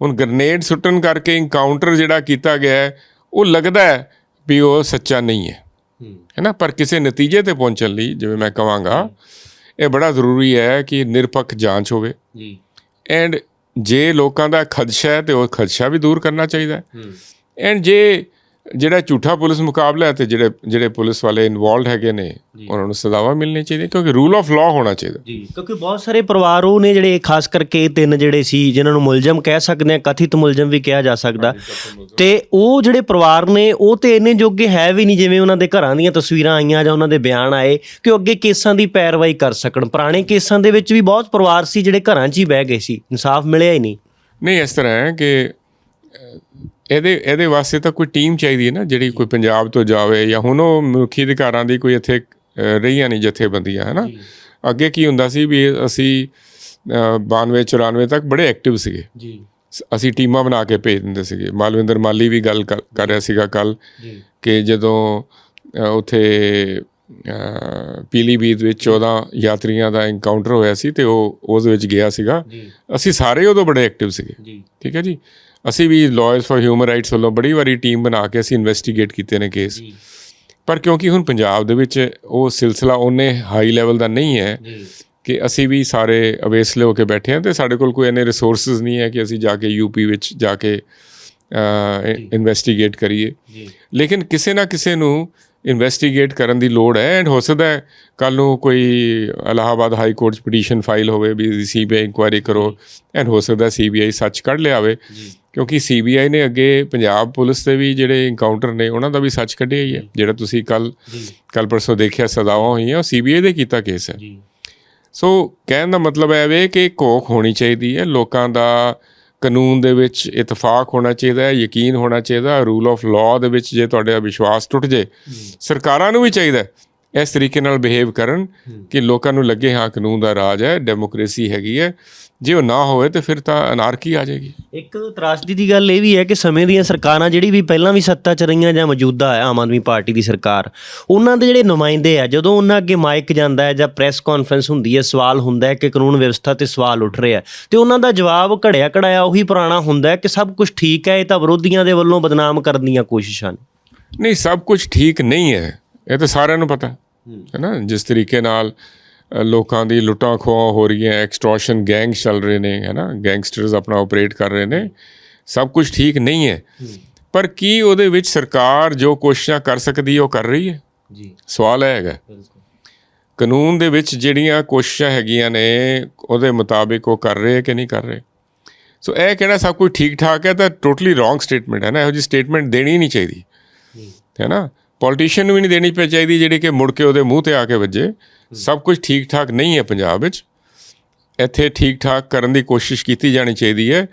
ਹੁਣ ਗ੍ਰਨੇਡ ਸੁੱਟਣ ਕਰਕੇ ਇਨਕਾਊਂਟਰ ਜਿਹੜਾ ਕੀਤਾ ਗਿਆ ਉਹ ਲੱਗਦਾ ਹੈ ਵੀ ਉਹ ਸੱਚਾ ਨਹੀਂ ਹੈ। ਹੂੰ। ਹੈ ਨਾ? ਪਰ ਕਿਸੇ ਨਤੀਜੇ ਤੇ ਪਹੁੰਚਣ ਲਈ ਜਿਵੇਂ ਮੈਂ ਕਹਾਂਗਾ ਇਹ ਬੜਾ ਜ਼ਰੂਰੀ ਹੈ ਕਿ ਨਿਰਪੱਖ ਜਾਂਚ ਹੋਵੇ। ਜੀ। ਐਂਡ ਜੇ ਲੋਕਾਂ ਦਾ ਖਦਸ਼ਾ ਹੈ ਤੇ ਉਹ ਖਦਸ਼ਾ ਵੀ ਦੂਰ ਕਰਨਾ ਚਾਹੀਦਾ ਹੈ। ਐਂਡ ਜੇ ਜਿਹੜਾ ਝੂਠਾ ਪੁਲਿਸ ਮੁਕਾਬਲਾ ਹੈ ਤੇ ਜਿਹੜੇ ਜਿਹੜੇ ਪੁਲਿਸ ਵਾਲੇ ਇਨਵੋਲਡ ਹੈਗੇ ਨੇ ਉਹਨਾਂ ਨੂੰ ਸਜ਼ਾਵਾਂ ਮਿਲਣੀ ਚਾਹੀਦੀ ਕਿਉਂਕਿ ਰੂਲ ਆਫ ਲਾਅ ਹੋਣਾ ਚਾਹੀਦਾ। ਜੀ ਕਿਉਂਕਿ ਬਹੁਤ ਸਾਰੇ ਪਰਿਵਾਰ ਉਹ ਨੇ ਜਿਹੜੇ ਖਾਸ ਕਰਕੇ ਤਿੰਨ ਜਿਹੜੇ ਸੀ ਜਿਨ੍ਹਾਂ ਨੂੰ ਮੁਲਜ਼ਮ ਕਹਿ ਸਕਦੇ ਆ ਕਥਿਤ ਮੁਲਜ਼ਮ ਵੀ ਕਿਹਾ ਜਾ ਸਕਦਾ। ਤੇ ਉਹ ਜਿਹੜੇ ਪਰਿਵਾਰ ਨੇ ਉਹ ਤੇ ਇੰਨੇ ਜੋਗੇ ਹੈ ਵੀ ਨਹੀਂ ਜਿਵੇਂ ਉਹਨਾਂ ਦੇ ਘਰਾਂ ਦੀਆਂ ਤਸਵੀਰਾਂ ਆਈਆਂ ਜਾਂ ਉਹਨਾਂ ਦੇ ਬਿਆਨ ਆਏ ਕਿ ਉਹ ਅੱਗੇ ਕੇਸਾਂ ਦੀ ਪੈਰਵਾਈ ਕਰ ਸਕਣ। ਪੁਰਾਣੇ ਕੇਸਾਂ ਦੇ ਵਿੱਚ ਵੀ ਬਹੁਤ ਪਰਿਵਾਰ ਸੀ ਜਿਹੜੇ ਘਰਾਂ 'ਚ ਹੀ ਬਹਿ ਗਏ ਸੀ ਇਨਸਾਫ ਮਿਲਿਆ ਹੀ ਨਹੀਂ। ਨਹੀਂ ਇਸ ਤਰ੍ਹਾਂ ਹੈ ਕਿ ਇਹਦੇ ਇਹਦੇ ਵਾਸਤੇ ਤਾਂ ਕੋਈ ਟੀਮ ਚਾਹੀਦੀ ਹੈ ਨਾ ਜਿਹੜੀ ਕੋਈ ਪੰਜਾਬ ਤੋਂ ਜਾਵੇ ਜਾਂ ਹੁਣ ਉਹ ਮਨੁੱਖੀ ਅਧਿਕਾਰਾਂ ਦੀ ਕੋਈ ਇੱਥੇ ਰਹੀਆਂ ਨਹੀਂ ਜਥੇਬੰਦੀਆਂ ਹੈ ਨਾ? ਅੱਗੇ ਕੀ ਹੁੰਦਾ ਸੀ ਵੀ ਅਸੀਂ ਅਹ, 92 94 ਤੱਕ ਬੜੇ ਐਕਟਿਵ ਸੀਗੇ। ਜੀ। ਅਸੀਂ ਟੀਮਾਂ ਬਣਾ ਕੇ ਭੇਜ ਦਿੰਦੇ ਸੀਗੇ। ਮਾਲਵਿੰਦਰ ਮਾਲੀ ਵੀ ਗੱਲ ਕਰ ਰਿਹਾ ਸੀਗਾ ਕੱਲ ਕਿ ਜਦੋਂ ਉੱਥੇ ਅਹ, ਪੀਲੀਭੀਤ ਵਿੱਚ 14 ਯਾਤਰੀਆਂ ਦਾ ਐਨਕਾਊਂਟਰ ਹੋਇਆ ਸੀ ਤੇ ਉਹ ਉਸ ਵਿੱਚ ਗਿਆ ਸੀਗਾ। ਅਸੀਂ ਸਾਰੇ ਉਦੋਂ ਬੜੇ ਐਕਟਿਵ ਸੀਗੇ। ਠੀਕ ਹੈ ਜੀ? ਅਸੀਂ ਵੀ ਲਾਇਰਸ ਫॉर ਹਿਊਮਨ ਰਾਈਟਸ ਵੱਲੋਂ ਬੜੀ ਵਾਰੀ ਟੀਮ ਬਣਾ ਕੇ ਅਸੀਂ ਇਨਵੈਸਟੀਗੇਟ ਕੀਤੇ ਨੇ ਕੇਸ ਪਰ ਕਿਉਂਕਿ ਹੁਣ ਪੰਜਾਬ ਦੇ ਵਿੱਚ ਉਹ ਸਿਲਸਿਲਾ ਉਹਨੇ ਹਾਈ ਲੈਵਲ ਦਾ ਨਹੀਂ ਹੈ ਕਿ ਅਸੀਂ ਵੀ ਸਾਰੇ ਅਵੇਸਲੇ ਹੋ ਕੇ ਬੈਠੇ ਹਾਂ ਤੇ ਸਾਡੇ ਕੋਲ ਕੋਈ ਇੰਨੇ ਰਿਸੋਰਸਸ ਨਹੀਂ ਹੈ ਕਿ ਅਸੀਂ ਜਾ ਕੇ ਯੂਪੀ ਵਿੱਚ ਜਾ ਕੇ ਇਨਵੈਸਟੀਗੇਟ ਕਰੀਏ। ਲੇਕਿਨ ਕਿਸੇ ਨਾ ਕਿਸੇ ਨੂੰ ਇਨਵੈਸਟੀਗੇਟ ਕਰਨ ਦੀ ਲੋੜ ਹੈ ਐਂਡ ਹੋ ਸਕਦਾ ਹੈ ਕੱਲ ਨੂੰ ਕੋਈ ਇਲਾਹਾਬਾਦ ਹਾਈ ਕੋਰਟ 'ਚ ਪਟੀਸ਼ਨ ਫਾਈਲ ਹੋਵੇ ਵੀ ਸੀਬੀਆਈ ਇਨਕੁਆਇਰੀ ਕਰੋ ਐਂਡ ਹੋ ਸਕਦਾ ਸੀਬੀਆਈ ਸੱਚ ਕੱਢ ਲਿਆਵੇ। ਕਿਉਂਕਿ ਸੀਬੀਆਈ ਨੇ ਅੱਗੇ ਪੰਜਾਬ ਪੁਲਿਸ ਦੇ ਵੀ ਜਿਹੜੇ ਇਨਕਾਊਂਟਰ ਨੇ ਉਹਨਾਂ ਦਾ ਵੀ ਸੱਚ ਕੱਢਿਆ ਹੀ ਹੈ। ਜਿਹੜਾ ਤੁਸੀਂ ਕੱਲ ਕੱਲ ਪਰਸੋਂ ਦੇਖਿਆ ਸਜ਼ਾਵਾਂ ਹੋਈਆਂ ਉਹ ਸੀਬੀਆਈ ਦੇ ਕੀਤਾ ਕੇਸ ਹੈ। ਸੋ ਕਹਿਣ ਦਾ ਮਤਲਬ ਹੈ ਵੇ ਕਿ ਘੋਖ ਹੋਣੀ ਚਾਹੀਦੀ ਹੈ। ਲੋਕਾਂ ਦਾ ਕਾਨੂੰਨ ਦੇ ਵਿੱਚ ਇਤਫਾਕ ਹੋਣਾ ਚਾਹੀਦਾ ਹੈ ਯਕੀਨ ਹੋਣਾ ਚਾਹੀਦਾ ਰੂਲ ਆਫ ਲਾਅ ਦੇ ਵਿੱਚ ਜੇ ਤੁਹਾਡਾ ਵਿਸ਼ਵਾਸ ਟੁੱਟ ਜੇ ਸਰਕਾਰਾਂ ਨੂੰ ਵੀ ਚਾਹੀਦਾ ਇਸ ਤਰੀਕੇ ਨਾਲ ਬਿਹੇਵ ਕਰਨ ਕਿ ਲੋਕਾਂ ਨੂੰ ਲੱਗੇ ਹਾਂ ਕਾਨੂੰਨ ਦਾ ਰਾਜ ਹੈ ਡੈਮੋਕ੍ਰੇਸੀ ਹੈਗੀ ਹੈ। ਜੇ ਉਹ ਨਾ ਹੋਵੇ ਤੇ ਫਿਰ ਤਾਂ ਅਨਾਰਕੀ ਆ ਜਾਏਗੀ। ਇੱਕ ਤਰਾਸਦੀ ਦੀ ਗੱਲ ਇਹ ਵੀ ਹੈ ਕਿ ਸਮੇਂ ਦੀਆਂ ਸਰਕਾਰਾਂ ਜਿਹੜੀ ਵੀ ਪਹਿਲਾਂ ਵੀ ਸੱਤਾ 'ਚ ਰਹੀਆਂ ਜਾਂ ਮੌਜੂਦਾ ਹੈ ਆਮ ਆਦਮੀ ਪਾਰਟੀ ਦੀ ਸਰਕਾਰ ਉਹਨਾਂ ਦੇ ਜਿਹੜੇ ਨੁਮਾਇੰਦੇ ਆ ਜਦੋਂ ਉਹਨਾਂ ਅੱਗੇ ਮਾਈਕ ਜਾਂਦਾ ਹੈ ਜਾਂ ਪ੍ਰੈਸ ਕਾਨਫਰੰਸ ਹੁੰਦੀ ਹੈ ਸਵਾਲ ਹੁੰਦਾ ਹੈ ਕਿ ਕਾਨੂੰਨ ਵਿਵਸਥਾ ਤੇ ਸਵਾਲ ਉੱਠ ਰਿਹਾ ਤੇ ਉਹਨਾਂ ਦਾ ਜਵਾਬ ਘੜਿਆ ਘੜਾਇਆ ਉਹੀ ਪੁਰਾਣਾ ਹੁੰਦਾ ਹੈ ਕਿ ਸਭ ਕੁਝ ਠੀਕ ਹੈ ਇਹ ਤਾਂ ਵਿਰੋਧੀਆਂ ਦੇ ਵੱਲੋਂ ਬਦਨਾਮ ਕਰਨ ਦੀਆਂ ਕੋਸ਼ਿਸ਼ਾਂ ਨੇ। ਨਹੀਂ ਸਭ ਕੁਝ ਠੀਕ ਨਹੀਂ ਹੈ। ਇਹ ਤਾਂ ਸਾਰਿਆਂ ਨੂੰ ਪਤਾ ਹੈ ਨਾ? ਜਿਸ ਤਰੀਕੇ ਨਾਲ ਲੋਕਾਂ ਦੀ ਲੁੱਟਾਂ ਖੋਹਾਂ ਹੋ ਰਹੀਆਂ ਐਕਸਟੋਰਸ਼ਨ ਗੈਂਗ ਚੱਲ ਰਹੇ ਨੇ ਹੈ ਨਾ? ਗੈਂਗਸਟਰਸ ਆਪਣਾ ਆਪਰੇਟ ਕਰ ਰਹੇ ਨੇ। ਸਭ ਕੁਝ ਠੀਕ ਨਹੀਂ ਹੈ। ਪਰ ਕੀ ਉਹਦੇ ਵਿੱਚ ਸਰਕਾਰ ਜੋ ਕੋਸ਼ਿਸ਼ਾਂ ਕਰ ਸਕਦੀ ਉਹ ਕਰ ਰਹੀ ਹੈ? ਜੀ। ਸਵਾਲ ਹੈਗਾ। ਬਿਲਕੁਲ। ਕਾਨੂੰਨ ਦੇ ਵਿੱਚ ਜਿਹੜੀਆਂ ਕੋਸ਼ਿਸ਼ਾਂ ਹੈਗੀਆਂ ਨੇ ਉਹਦੇ ਮੁਤਾਬਿਕ ਉਹ ਕਰ ਰਹੇ ਕਿ ਨਹੀਂ ਕਰ ਰਹੇ? ਸੋ ਇਹ ਕਿਹੜਾ ਸਭ ਕੁਝ ਠੀਕ ਠਾਕ ਹੈ ਤਾਂ ਟੋਟਲੀ ਰੋਂਗ ਸਟੇਟਮੈਂਟ ਹੈ ਨਾ। ਇਹੋ ਜਿਹੀ ਸਟੇਟਮੈਂਟ ਦੇਣੀ ਨਹੀਂ ਚਾਹੀਦੀ। ਜੀ ਹੈ ਨਾ? ਪੋਲੀਟੀਸ਼ੀਅਨ ਨੂੰ ਵੀ ਨਹੀਂ ਦੇਣੀ ਪਈ ਚਾਹੀਦੀ ਜਿਹੜੀ ਕਿ ਮੁੜ ਕੇ ਉਹਦੇ ਮੂੰਹ ਤੇ ਆ ਕੇ ਵੱਜੇ। ਸਭ ਕੁਝ ਠੀਕ ਠਾਕ ਨਹੀਂ ਹੈ ਪੰਜਾਬ ਵਿੱਚ। ਇੱਥੇ ਠੀਕ ਠਾਕ ਕਰਨ ਦੀ ਕੋਸ਼ਿਸ਼ ਕੀਤੀ ਜਾਣੀ ਚਾਹੀਦੀ ਹੈ।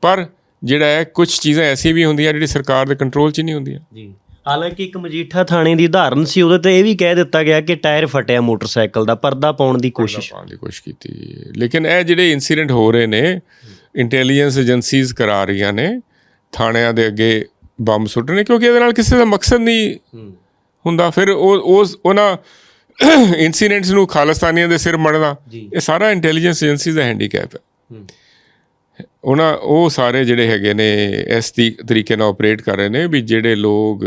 ਪਰ ਜਿਹੜਾ ਹੈ ਕੁਝ ਚੀਜ਼ਾਂ ਐਸੀ ਵੀ ਹੁੰਦੀਆਂ ਜਿਹੜੀ ਸਰਕਾਰ ਦੇ ਕੰਟਰੋਲ 'ਚ ਨਹੀਂ ਹੁੰਦੀਆਂ। ਜੀ। ਹਾਲਾਂਕਿ ਇੱਕ ਮਜੀਠਾ ਥਾਣੇ ਦੀ ਉਦਾਹਰਨ ਸੀ ਉਹਦੇ ਤੇ ਇਹ ਵੀ ਕਹਿ ਦਿੱਤਾ ਗਿਆ ਕਿ ਟਾਇਰ ਫਟਿਆ ਮੋਟਰਸਾਈਕਲ ਦਾ ਪਰਦਾ ਪਾਉਣ ਦੀ ਕੋਸ਼ਿਸ਼। ਪਾਉਣ ਦੀ ਕੋਸ਼ਿਸ਼ ਕੀਤੀ ਲੇਕਿਨ ਇਹ ਜਿਹੜੇ ਇਨਸੀਡੈਂਟ ਹੋ ਰਹੇ ਨੇ ਇੰਟੈਲੀਜੈਂਸ ਏਜੰਸੀਜ਼ ਕਰਾ ਰਹੀਆਂ ਨੇ ਥਾਣਿਆਂ ਦੇ ਅੱਗੇ ਬੰਬ ਸੁੱਟਣੇ ਕਿਉਂਕਿ ਇਹਦੇ ਨਾਲ ਕਿਸੇ ਦਾ ਮਕਸਦ ਨਹੀਂ ਹੁੰਦਾ। ਫਿਰ ਉਹ ਉਸ ਉਹਨਾਂ ਇਨਸੀਡੈਂਟਸ ਨੂੰ ਖਾਲਿਸਤਾਨੀਆਂ ਦੇ ਸਿਰ ਮੜਨਾ। ਇਹ ਸਾਰਾ ਇੰਟੈਲੀਜੈਂਸ ਏਜੰਸੀਜ਼ ਦਾ ਹੈਂਡੀਕੈਪ ਹੈ। ਉਹਨਾਂ ਉਹ ਸਾਰੇ ਜਿਹੜੇ ਹੈਗੇ ਨੇ ਇਸ ਤਰੀਕੇ ਨਾਲ ਆਪਰੇਟ ਕਰ ਰਹੇ ਨੇ ਵੀ ਜਿਹੜੇ ਲੋਕ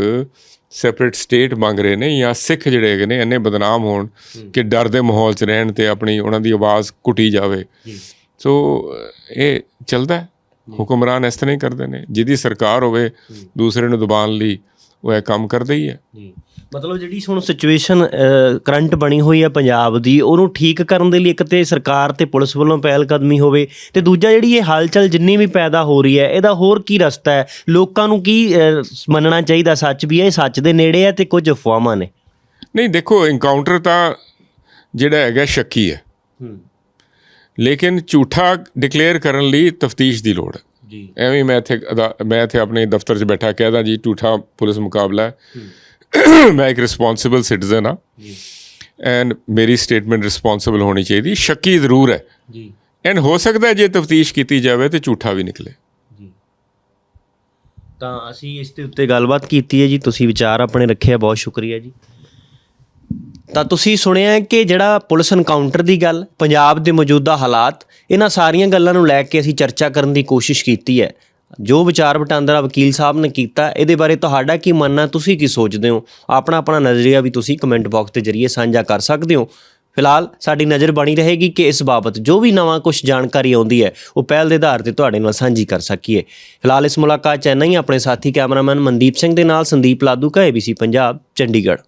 ਸੈਪਰੇਟ ਸਟੇਟ ਮੰਗ ਰਹੇ ਨੇ ਜਾਂ ਸਿੱਖ ਜਿਹੜੇ ਹੈਗੇ ਨੇ ਇੰਨੇ ਬਦਨਾਮ ਹੋਣ ਕਿ ਡਰ ਦੇ ਮਾਹੌਲ 'ਚ ਰਹਿਣ ਤੇ ਆਪਣੀ ਉਹਨਾਂ ਦੀ ਆਵਾਜ਼ ਕੁੱਟੀ ਜਾਵੇ। ਸੋ ਇਹ ਚੱਲਦਾ ਹੈ। ਹੁਕਮਰਾਨ ਇਸ ਤਰ੍ਹਾਂ ਹੀ ਕਰਦੇ ਨੇ। ਜਿਹਦੀ ਸਰਕਾਰ ਹੋਵੇ ਦੂਸਰੇ ਨੂੰ ਦਬਾਉਣ ਲਈ ਉਹ ਇਹ ਕੰਮ ਕਰਦੇ ਹੀ ਹੈ ਜੀ। ਮਤਲਬ ਜਿਹੜੀ ਹੁਣ ਸਿਚੁਏਸ਼ਨ ਕਰੰਟ ਬਣੀ ਹੋਈ ਹੈ ਪੰਜਾਬ ਦੀ ਉਹਨੂੰ ਠੀਕ ਕਰਨ ਦੇ ਲਈ ਇੱਕ ਤੇ ਸਰਕਾਰ ਤੇ ਪੁਲਿਸ ਵੱਲੋਂ ਪਹਿਲ ਕਦਮੀ ਹੋਵੇ ਤੇ ਦੂਜਾ ਜਿਹੜੀ ਇਹ ਹਲਚਲ ਜਿੰਨੀ ਵੀ ਪੈਦਾ ਹੋ ਰਹੀ ਹੈ ਇਹਦਾ ਹੋਰ ਕੀ ਰਸਤਾ ਹੈ? ਲੋਕਾਂ ਨੂੰ ਕੀ ਮੰਨਣਾ ਚਾਹੀਦਾ ਸੱਚ ਵੀ ਹੈ ਇਹ ਸੱਚ ਦੇ ਨੇੜੇ ਹੈ ਤੇ ਕੁਝ ਅਫਵਾਹਾਂ ਨੇ? ਨਹੀਂ ਦੇਖੋ ਇਨਕਾਊਂਟਰ ਤਾਂ ਜਿਹੜਾ ਹੈਗਾ ਸ਼ੱਕੀ ਹੈ। ਹੂੰ। ਲੇਕਿਨ ਝੂਠਾ ਡਿਕਲੇਅਰ ਕਰਨ ਲਈ ਤਫਤੀਸ਼ ਦੀ ਲੋੜ ਹੈ। ਜੀ। ਐਵੇਂ ਮੈਂ ਇੱਥੇ ਮੈਂ ਇੱਥੇ ਆਪਣੇ ਦਫ਼ਤਰ 'ਚ ਬੈਠਾ ਕਹਿਦਾ ਜੀ ਝੂਠਾ ਪੁਲਿਸ ਮੁਕਾਬਲਾ ਮੈਂ ਇੱਕ ਰਿਸਪੌਂਸਿਬਲ ਸਿਟੀਜ਼ਨ ਆ ਜੀ। ਐਂਡ ਮੇਰੀ ਸਟੇਟਮੈਂਟ ਰਿਸਪੌਂਸਿਬਲ ਹੋਣੀ ਚਾਹੀਦੀ ਸ਼ੱਕੀ ਜ਼ਰੂਰ ਹੈ। ਜੀ। ਐਂਡ ਹੋ ਸਕਦਾ ਜੇ ਤਫਤੀਸ਼ ਕੀਤੀ ਜਾਵੇ ਤੇ ਝੂਠਾ ਵੀ ਨਿਕਲੇ। ਤਾਂ ਅਸੀਂ ਇਸ ਦੇ ਉੱਤੇ ਗੱਲਬਾਤ ਕੀਤੀ ਹੈ ਜੀ। ਤੁਸੀਂ ਵਿਚਾਰ ਆਪਣੇ ਰੱਖਿਆ ਬਹੁਤ ਸ਼ੁਕਰੀਆ ਜੀ। ਤਾਂ ਤੁਸੀਂ ਸੁਣਿਆ ਕਿ ਜਿਹੜਾ ਪੁਲਿਸ ਐਨਕਾਊਂਟਰ ਦੀ ਗੱਲ, ਪੰਜਾਬ ਦੇ ਮੌਜੂਦਾ ਹਾਲਾਤ, ਇਹਨਾਂ ਸਾਰੀਆਂ ਗੱਲਾਂ ਨੂੰ ਲੈ ਕੇ ਅਸੀਂ ਚਰਚਾ ਕਰਨ ਦੀ ਕੋਸ਼ਿਸ਼ ਕੀਤੀ ਹੈ। ਜੋ ਵਿਚਾਰ ਵਟਾਂਦਰਾ ਵਕੀਲ ਸਾਹਿਬ ਨੇ ਕੀਤਾ, ਇਹਦੇ ਬਾਰੇ ਤੁਹਾਡਾ ਕੀ ਮੰਨਣਾ ਤੁਸੀਂ ਕੀ ਸੋਚਦੇ ਹੋ? ਆਪਣਾ ਆਪਣਾ ਨਜ਼ਰੀਆ ਵੀ ਤੁਸੀਂ ਕਮੈਂਟ ਬਾਕਸ ਦੇ ਜ਼ਰੀਏ ਸਾਂਝਾ ਕਰ ਸਕਦੇ ਹੋ। ਫਿਲਹਾਲ ਸਾਡੀ ਨਜ਼ਰ ਬਣੀ ਰਹੇਗੀ ਕਿ ਇਸ ਬਾਬਤ ਜੋ ਵੀ ਨਵਾਂ ਕੁਝ ਜਾਣਕਾਰੀ ਆਉਂਦੀ ਹੈ, ਉਹ ਪਹਿਲ ਦੇ ਆਧਾਰ ਤੇ ਤੁਹਾਡੇ ਨਾਲ ਸਾਂਝੀ ਕਰ ਸਕੀਏ। ਫਿਲਹਾਲ ਇਸ ਮੁਲਾਕਾਤ ਚ ਇੰਨਾ ਹੀ। ਆਪਣੇ ਸਾਥੀ ਕੈਮਰਾਮੈਨ ਮਨਦੀਪ ਸਿੰਘ ਦੇ ਨਾਲ ਸੰਦੀਪ ਲਾਦੂ ਕਾ ABC ਪੰਜਾਬ, ਚੰਡੀਗੜ੍ਹ।